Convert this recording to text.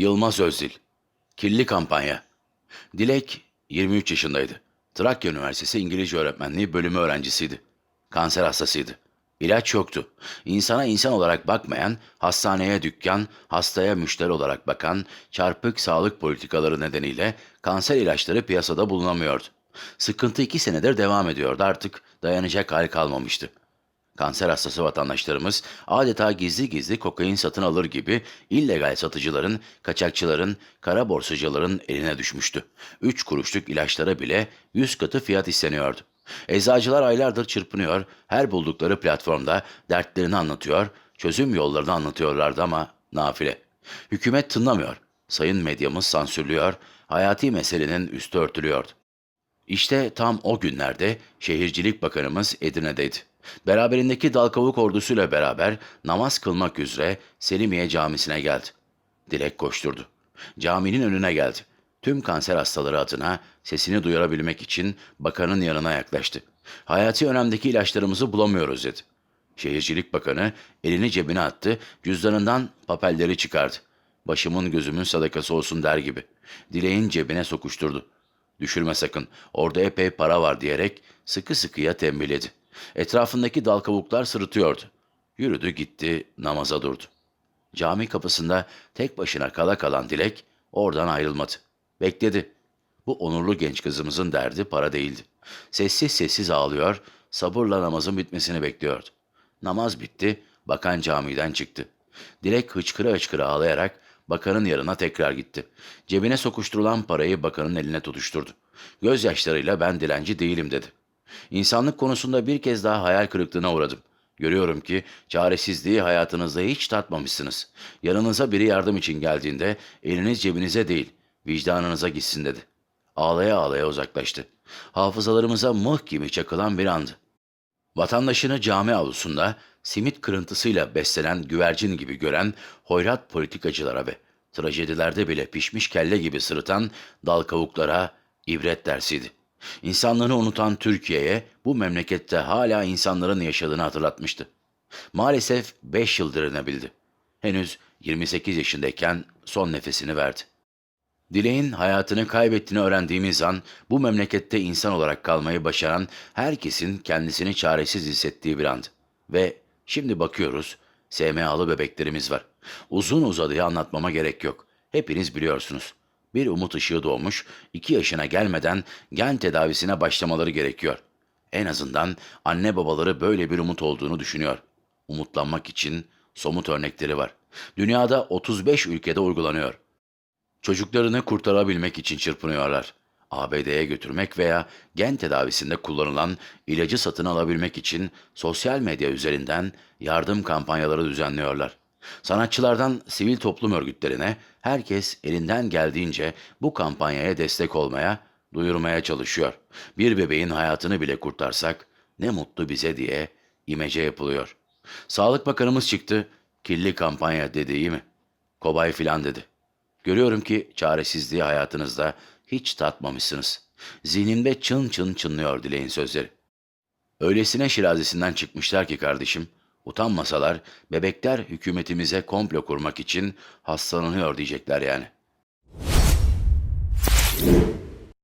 Yılmaz Özdil. Kirli kampanya. Dilek 23 yaşındaydı. Trakya Üniversitesi İngilizce Öğretmenliği bölümü öğrencisiydi. Kanser hastasıydı. İlaç yoktu. İnsana insan olarak bakmayan, hastaneye dükkan, hastaya müşteri olarak bakan, çarpık sağlık politikaları nedeniyle kanser ilaçları piyasada bulunamıyordu. Sıkıntı iki senedir devam ediyordu artık dayanacak hal kalmamıştı. Kanser hastası vatandaşlarımız adeta gizli gizli kokain satın alır gibi illegal satıcıların, kaçakçıların, kara borsacıların eline düşmüştü. Üç kuruşluk ilaçlara bile yüz katı fiyat isteniyordu. Eczacılar aylardır çırpınıyor, her buldukları platformda dertlerini anlatıyor, çözüm yollarını anlatıyorlardı ama nafile. Hükümet tınlamıyor, sayın medyamız sansürlüyor, hayati meselenin üstü örtülüyordu. İşte tam o günlerde Şehircilik Bakanımız Edirne'deydi. Beraberindeki Dalkavuk ordusuyla beraber namaz kılmak üzere Selimiye Camisi'ne geldi. Dilek koşturdu. Caminin önüne geldi. Tüm kanser hastaları adına sesini duyurabilmek için bakanın yanına yaklaştı. Hayati önemdeki ilaçlarımızı bulamıyoruz dedi. Şehircilik Bakanı elini cebine attı, cüzdanından papelleri çıkardı. Başımın gözümün sadakası olsun der gibi. Dileğin cebine sokuşturdu. Düşürme sakın, orada epey para var diyerek sıkı sıkıya tembihledi. Etrafındaki dal kavuklar sırıtıyordu. Yürüdü gitti, namaza durdu. Cami kapısında tek başına kala kalan Dilek oradan ayrılmadı. Bekledi. Bu onurlu genç kızımızın derdi para değildi. Sessiz sessiz ağlıyor, sabırla namazın bitmesini bekliyordu. Namaz bitti, bakan camiden çıktı. Dilek hıçkıra hıçkıra ağlayarak bakanın yanına tekrar gitti. Cebine sokuşturulan parayı bakanın eline tutuşturdu. Gözyaşlarıyla ben dilenci değilim dedi. İnsanlık konusunda bir kez daha hayal kırıklığına uğradım. Görüyorum ki çaresizliği hayatınızda hiç tatmamışsınız. Yanınıza biri yardım için geldiğinde eliniz cebinize değil, vicdanınıza gitsin dedi. Ağlaya ağlaya uzaklaştı. Hafızalarımıza mıh gibi çakılan bir andı. Vatandaşını cami avlusunda simit kırıntısıyla beslenen güvercin gibi gören hoyrat politikacılara ve trajedilerde bile pişmiş kelle gibi sırıtan dal kavuklara ibret dersiydi. İnsanlığını unutan Türkiye'ye bu memlekette hala insanların yaşadığını hatırlatmıştı. Maalesef 5 yıl direnebildi. Henüz 28 yaşındayken son nefesini verdi. Dileğin hayatını kaybettiğini öğrendiğimiz an bu memlekette insan olarak kalmayı başaran herkesin kendisini çaresiz hissettiği bir andı. Ve şimdi bakıyoruz SMA'lı bebeklerimiz var. Uzun uzadıya anlatmama gerek yok. Hepiniz biliyorsunuz. Bir umut ışığı doğmuş, iki yaşına gelmeden gen tedavisine başlamaları gerekiyor. En azından anne babaları böyle bir umut olduğunu düşünüyor. Umutlanmak için somut örnekleri var. Dünyada 35 ülkede uygulanıyor. Çocuklarını kurtarabilmek için çırpınıyorlar. ABD'ye götürmek veya gen tedavisinde kullanılan ilacı satın alabilmek için sosyal medya üzerinden yardım kampanyaları düzenliyorlar. Sanatçılardan sivil toplum örgütlerine herkes elinden geldiğince bu kampanyaya destek olmaya, duyurmaya çalışıyor. Bir bebeğin hayatını bile kurtarsak ne mutlu bize diye imece yapılıyor. Sağlık Bakanımız çıktı, kirli kampanya dediği mi? Kobay filan dedi. Görüyorum ki çaresizliği hayatınızda hiç tatmamışsınız. Zihnimde çın çın çınlıyor dileğin sözleri. Öylesine şirazesinden çıkmışlar ki kardeşim, utanmasalar bebekler hükümetimize komplo kurmak için hastalanıyor diyecekler yani.